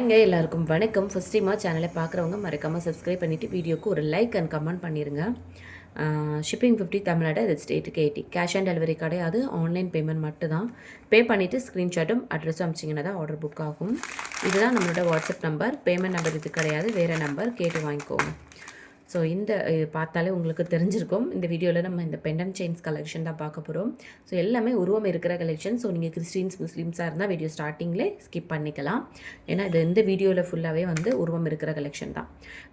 இங்கே எல்லாருக்கும் வணக்கம். ஃபஸ்ட் டைமாக சேனலை பார்க்குறவங்க மறக்காமல் சப்ஸ்கிரைப் பண்ணிவிட்டு வீடியோக்கு ஒரு லைக் அண்ட் கமெண்ட் பண்ணிடுங்க ஷிப்பிங் ஃபிஃப்டி தமிழ்நாடு அது ஸ்டேட்டுக்கு எயிட்டி கேஷ் ஆன் டெலிவரி கிடையாது ஆன்லைன் பேமெண்ட் மட்டும் தான் பே பண்ணிவிட்டு ஸ்க்ரீன்ஷாட்டும் அட்ரஸும் அமிச்சிங்கன்னா தான் ஆர்டர் புக் ஆகும். இதுதான் நம்மளோட வாட்ஸ்அப் நம்பர் பேமெண்ட் நம்பர் இது கிடையாது. வேறு நம்பர் கேட்டு வாங்கிக்கோங்க. ஸோ இந்த இது பார்த்தாலே உங்களுக்கு தெரிஞ்சிருக்கும். இந்த வீடியோவில் நம்ம இந்த பெண்டன் செயின்ஸ் கலெக்ஷன் தான் பார்க்க போகிறோம் ஸோ எல்லாமே உருவம் இருக்கிற கலெக்ஷன் ஸோ நீங்கள் கிறிஸ்டின்ஸ் முஸ்லீம்ஸாக இருந்தால் வீடியோ ஸ்டார்டிங்லே ஸ்கிப் பண்ணிக்கலாம். ஏன்னா இது இந்த வீடியோவில் ஃபுல்லாகவே வந்து உருவம் இருக்கிற கலெக்ஷன் தான்.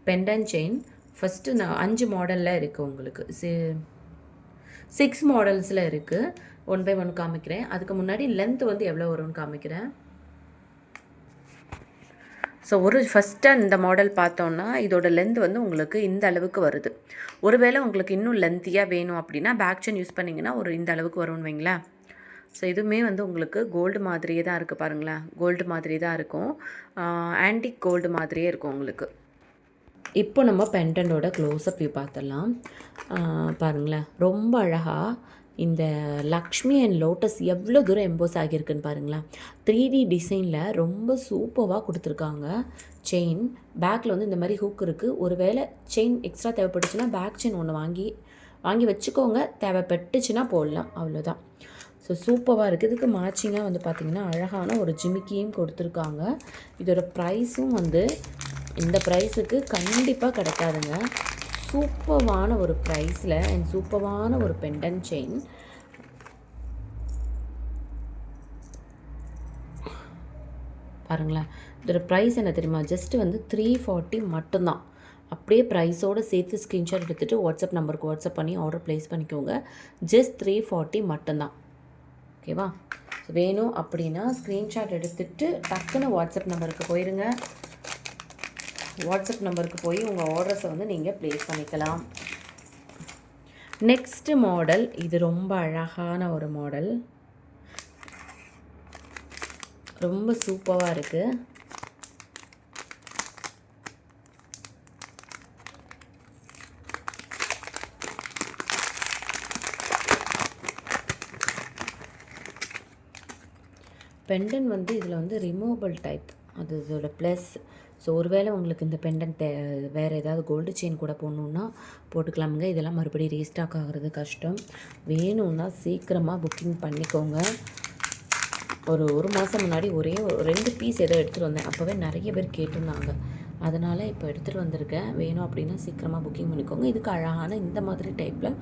பெண்டன் செயின் ஃபஸ்ட்டு நான் அஞ்சு மாடலில் இருக்குது உங்களுக்கு. சி சிக்ஸ் மாடல்ஸில் இருக்குது ஒன் பை ஒன் காமிக்கிறேன். அதுக்கு முன்னாடி லென்த் வந்து எவ்வளோ வரும்னு காமிக்கிறேன். ஸோ ஒரு ஃபஸ்ட்டாக இந்த மாடல் பார்த்தோன்னா இதோட லென்த் வந்து உங்களுக்கு இந்த அளவுக்கு வருது. ஒருவேளை உங்களுக்கு இன்னும் லென்த்தியாக வேணும் அப்படின்னா பேக் செயின் யூஸ் பண்ணிங்கன்னா ஒரு இந்த அளவுக்கு வரும்னு வைங்களேன். ஸோ இதுவுமே வந்து உங்களுக்கு கோல்டு மாதிரியே தான் இருக்குது பாருங்களேன். கோல்டு மாதிரி தான் இருக்கும். ஆன்டிக் கோல்டு மாதிரியே இருக்கும் உங்களுக்கு. இப்போ நம்ம பெண்டனோட க்ளோஸ்அப் வியூ பார்த்துடலாம். பாருங்களேன். ரொம்ப அழகாக இந்த லக்ஷ்மி அண்ட் லோட்டஸ் எவ்வளோ தூரம் எம்போஸ் ஆகியிருக்குன்னு பாருங்களேன். த்ரீ டி டிசைனில் ரொம்ப சூப்பராக கொடுத்துருக்காங்க. செயின் பேக்கில் வந்து இந்த மாதிரி ஹூக் இருக்குது ஒருவேளை செயின் எக்ஸ்ட்ரா தேவைப்பட்டுச்சுன்னா பேக் செயின் ஒன்று வாங்கி வாங்கி வச்சுக்கோங்க. தேவைப்பட்டுச்சுன்னா போடலாம். அவ்வளோதான் ஸோ சூப்பராக இருக்குது இதுக்கு மேட்சிங்காக வந்து பார்த்திங்கன்னா அழகான ஒரு ஜிமிக்கியும் கொடுத்துருக்காங்க. இதோட ப்ரைஸும் வந்து இந்த ப்ரைஸுக்கு கண்டிப்பாக கிடைக்காதுங்க. சூப்பர்வான ஒரு ப்ரைஸில் அண்ட் சூப்பர்வான ஒரு பெண்டன் செயின் பாருங்களேன். இதோட ப்ரைஸ் என்ன தெரியுமா? ஜஸ்ட் வந்து த்ரீ ஃபார்ட்டி மட்டும்தான். அப்படியே ப்ரைஸோடு சேர்த்து ஸ்க்ரீன்ஷாட் எடுத்துகிட்டு வாட்ஸ்அப் நம்பருக்கு வாட்ஸ்அப் பண்ணி ஆர்டர் ப்ளேஸ் பண்ணிக்கோங்க. ஜஸ்ட் த்ரீ ஃபார்ட்டி மட்டும்தான். ஓகேவா வேணும் அப்படின்னா ஸ்க்ரீன்ஷாட் எடுத்துகிட்டு டக்குன்னு வாட்ஸ்அப் நம்பருக்கு போயிருங்க. வாட்ஸ்அப் நம்பருக்கு போய் உங்கள் ஆர்டர்ஸை வந்து நீங்கள் ப்ளேஸ் பண்ணிக்கலாம். நெக்ஸ்ட்டு மாடல் இது ரொம்ப அழகான ஒரு மாடல் ரொம்ப சூப்பராக இருக்குது பெண்டன் வந்து இதில் வந்து ரிமூவபிள் டைப் அது இதோட ப்ளஸ் ஸோ ஒருவேளை உங்களுக்கு இந்த பெண்டன்ட் தே வேறு ஏதாவது கோல்டு செயின் கூட போடணுன்னா போட்டுக்கலாமுங்க. இதெல்லாம் மறுபடியும் ரீஸ்டாக் ஆகிறது கஷ்டம். வேணும்னா சீக்கிரமாக புக்கிங் பண்ணிக்கோங்க. ஒரு ஒரு மாதம் முன்னாடி ஒரே ரெண்டு பீஸ் ஏதோ எடுத்துகிட்டு வந்தேன். அப்போவே நிறைய பேர் கேட்டிருந்தாங்க. அதனால் இப்போ எடுத்துகிட்டு வந்திருக்கேன். வேணும் அப்படின்னா சீக்கிரமாக புக்கிங் பண்ணிக்கோங்க. இதுக்கு அழகான இந்த மாதிரி டைப்பில்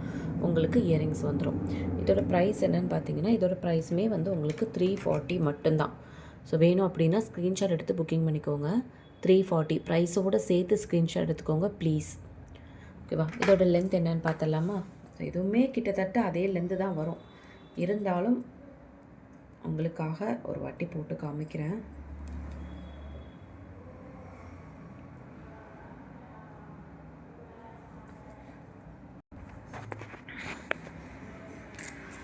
உங்களுக்கு இயரிங்ஸ் வந்துடும் இதோட ப்ரைஸ் என்னென்னு பார்த்தீங்கன்னா இதோட ப்ரைஸுமே வந்து உங்களுக்கு த்ரீ ஃபார்ட்டி மட்டும்தான். ஸோ வேணும் அப்படின்னா ஸ்க்ரீன்ஷாட் எடுத்து புக்கிங் பண்ணிக்கோங்க. த்ரீ ஃபார்ட்டி ப்ரைஸோடு சேர்த்து ஸ்க்ரீன்ஷாட் எடுத்துக்கோங்க ப்ளீஸ் ஓகேவா இதோட லென்த் என்னன்னு பார்த்தலாமா எதுவுமே கிட்டத்தட்ட அதே லென்த்து தான் வரும். இருந்தாலும் உங்களுக்காக ஒரு வாட்டி போட்டு காமிக்கிறேன்.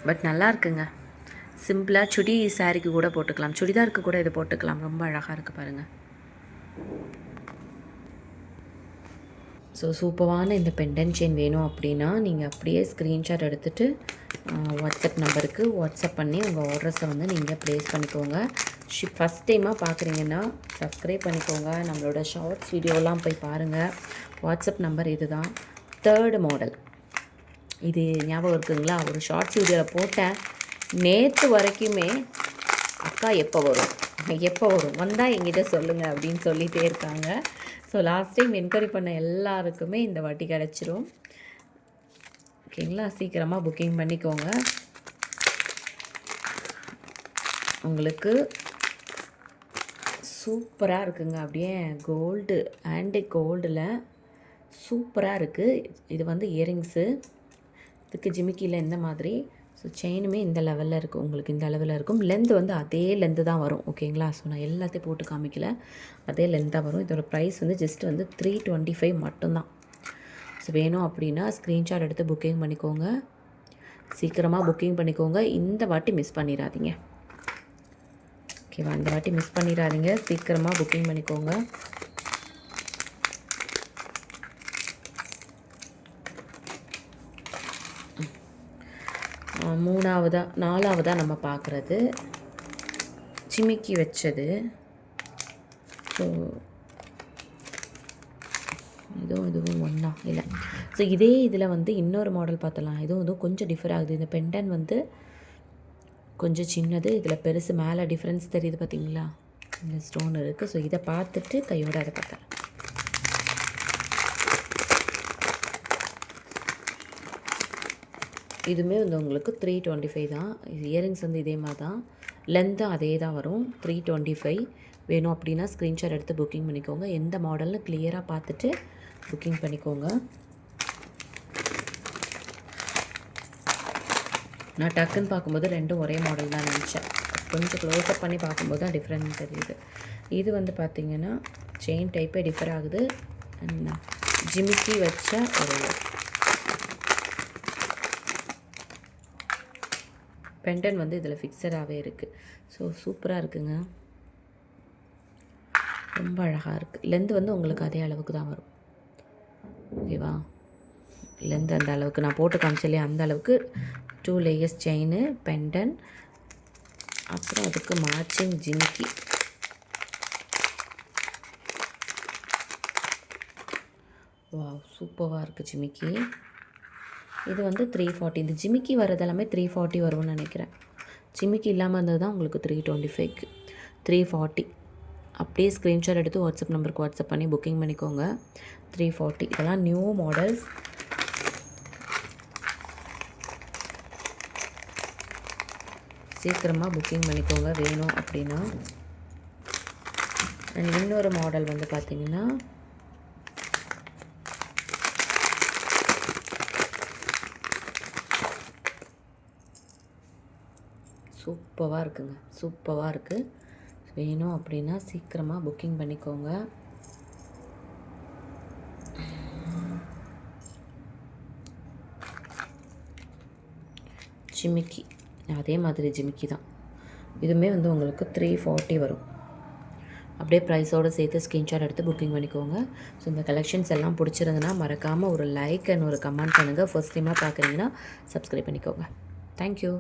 பட் நல்லா இருக்குங்க. சிம்பிளாக சுடி சாரிக்கு கூட போட்டுக்கலாம். சுடிதாருக்கு கூட இது போட்டுக்கலாம். ரொம்ப அழகாக இருக்குது பாருங்கள் ஸோ சூப்பரான இந்த பெண்டன் செயின் வேணும் அப்படின்னா நீங்கள் அப்படியே ஸ்க்ரீன்ஷாட் எடுத்துகிட்டு வாட்ஸ்அப் நம்பருக்கு வாட்ஸ்அப் பண்ணி உங்கள் ஆர்டர்ஸை வந்து நீங்கள் ப்ளேஸ் பண்ணிக்கோங்க. ஷி ஃபஸ்ட் டைமாக பார்க்குறீங்கன்னா சப்ஸ்கிரைப் பண்ணிக்கோங்க. நம்மளோட ஷார்ட்ஸ் வீடியோலாம் போய் பாருங்கள் வாட்ஸ்அப் நம்பர் இது தான் தேர்டு மாடல் இது ஞாபகம் இருக்குங்களா? ஒரு ஷார்ட்ஸ் வீடியோவில் போட்டேன் நேற்று வரைக்குமே அக்கா எப்போ வரும்? எப்போ வரும்? வந்தால் எங்கிட்ட சொல்லுங்கள் அப்படின்னு சொல்லிகிட்டே இருக்காங்க. ஸோ லாஸ்ட் டைம் என்கொயரி பண்ண எல்லாருக்குமே இந்த வாட்டி கிடச்சிரும். ஓகேங்களா? சீக்கிரமாக புக்கிங் பண்ணிக்கோங்க. உங்களுக்கு சூப்பராக இருக்குங்க. அப்படியே கோல்டு ஆண்டி கோல்டில் சூப்பராக இருக்குது இது வந்து இயரிங்ஸு இதுக்கு ஜிமிக்கியில் இந்த மாதிரி? ஸோ செயினுமே இந்த லெவலில் இருக்குது உங்களுக்கு இந்த அளவில் இருக்கும். லென்த் வந்து அதே லென்த்து தான் வரும். ஓகேங்களா ஸோ நான் எல்லாத்தையும் போட்டு காமிக்கல. அதே லென்த்தாக வரும். இதோட ப்ரைஸ் வந்து ஜஸ்ட் வந்து த்ரீ டுவெண்ட்டி ஃபைவ் மட்டும்தான். ஸோ வேணும் அப்படின்னா ஸ்க்ரீன்ஷாட் எடுத்து புக்கிங் பண்ணிக்கோங்க. சீக்கிரமாக புக்கிங் பண்ணிக்கோங்க. இந்த வாட்டி மிஸ் பண்ணிடாதீங்க ஓகேவா இந்த வாட்டி மிஸ் பண்ணிடாதீங்க சீக்கிரமாக புக்கிங் பண்ணிக்கோங்க. மூணாவதாக நாலாவதாக நம்ம பார்க்குறது சிமிக்கி வச்சது. ஸோ இதுவும் இதுவும் ஒன்றா இல்லை. ஸோ இதே இதில் வந்து இன்னொரு மாடல் பார்த்தலாம் இதுவும் இதுவும் கொஞ்சம் டிஃபர் ஆகுது. இந்த பெண்டன் வந்து கொஞ்சம் சின்னது இதில் பெருசு மேலே டிஃப்ரென்ஸ் தெரியுது பார்த்தீங்களா இந்த ஸ்டோன் இருக்குது ஸோ இதை பார்த்துட்டு கையோட அதை பார்த்தேன் இதுவுமே வந்து உங்களுக்கு த்ரீ டுவெண்ட்டி ஃபைவ் தான். இயரிங்ஸ் வந்து இதே மாதிரி தான். லென்த்தும் அதே தான் வரும். த்ரீ டுவெண்ட்டி ஃபைவ் வேணும் அப்படின்னா ஸ்க்ரீன்ஷாட் எடுத்து புக்கிங் பண்ணிக்கோங்க. எந்த மாடல்னு கிளியராக பார்த்துட்டு புக்கிங் பண்ணிக்கோங்க. நான் டக்குன்னு பார்க்கும்போது ரெண்டும் ஒரே மாடல் தான் நினச்சேன். கொஞ்சம் க்ளோஸ்அப் பண்ணி பார்க்கும்போது தான் டிஃப்ரெண்ட் தெரியுது. இது வந்து பார்த்திங்கன்னா செயின் டைப்பே டிஃபர் ஆகுது. ஜிமிக்கி வச்ச ஒரு பெண்டன் வந்து இதில் ஃபிக்ஸடாகவே இருக்குது ஸோ சூப்பராக இருக்குங்க. ரொம்ப அழகாக இருக்குது லென்த் வந்து உங்களுக்கு அதே அளவுக்கு தான் வரும். ஓகேவா லென்த் அந்த அளவுக்கு. நான் போட்டு காமிச்சலையே அந்த அளவுக்கு. டூ லேயர்ஸ் செயின் பெண்டன் அப்புறம் அதுக்கு மார்ச்சிங் ஜிமிக்கி. வா சூப்பராக இருக்குது ஜிமிக்கி. இது வந்து த்ரீ ஃபார்ட்டி இந்த ஜிமிக்கி வர்றது எல்லாமே த்ரீ ஃபார்ட்டி வரும்னு நினைக்கிறேன். ஜிமிக்கி இல்லாமல் இருந்தது தான் உங்களுக்கு த்ரீ டுவெண்ட்டி ஃபைவ்க்கு த்ரீ ஃபார்ட்டி அப்படியே ஸ்க்ரீன்ஷாட் எடுத்து வாட்ஸ்அப் நம்பருக்கு வாட்ஸ்அப் பண்ணி புக்கிங் பண்ணிக்கோங்க. த்ரீ ஃபார்ட்டி இதெல்லாம் நியூ மாடல்ஸ் சீக்கிரமாக புக்கிங் பண்ணிக்கோங்க. வேணும் அப்படின்னா. அண்ட் இன்னொரு மாடல் வந்து பார்த்திங்கன்னா சூப்பராக இருக்குங்க. சூப்பராக இருக்குது வேணும் அப்படின்னா சீக்கிரமாக புக்கிங் பண்ணிக்கோங்க. ஜிமிக்கி. அதே மாதிரி ஜிமிக்கி தான். இதுவுமே வந்து உங்களுக்கு த்ரீ ஃபார்ட்டி வரும். அப்படியே ப்ரைஸோடு சேர்த்து ஸ்க்ரீன்ஷாட் எடுத்து புக்கிங் பண்ணிக்கோங்க. ஸோ இந்த கலெக்ஷன்ஸ் எல்லாம் பிடிச்சிருந்ததுன்னா மறக்காமல் ஒரு லைக் அண்ட் ஒரு கமெண்ட் பண்ணுங்கள் ஃபர்ஸ்ட் டைமாக பார்க்குறீங்கன்னா சப்ஸ்கிரைப் பண்ணிக்கோங்க. தேங்க்யூ